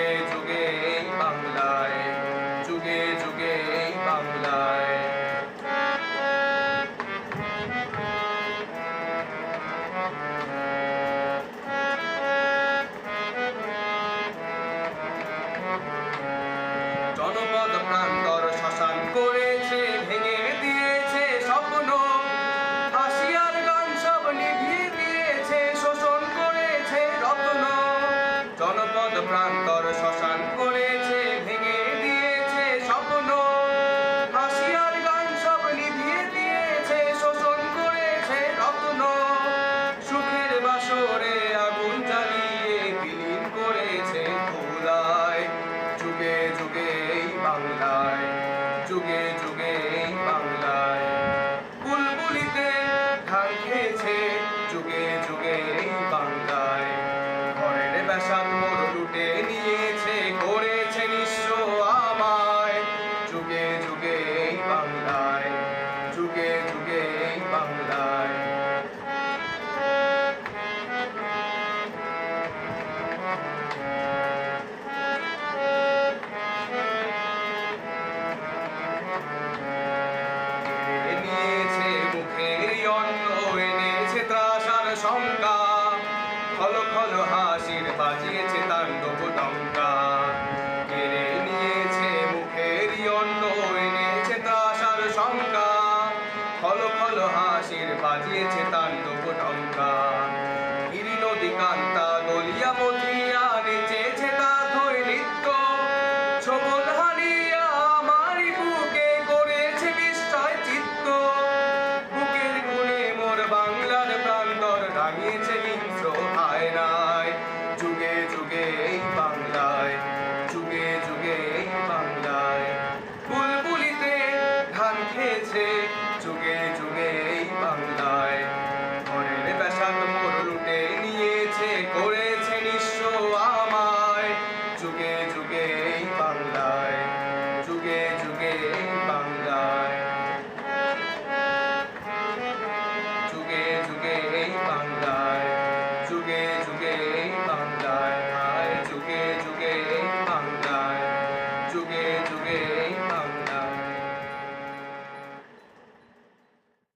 Eh, প্রান্তর যুগে এই বাংলায় যুগে যুগে এই বাংলায় শঙ্কা। খল খল হাসির বাজিয়েছে তা জল হাসির বাজিয়েছে chuge chuge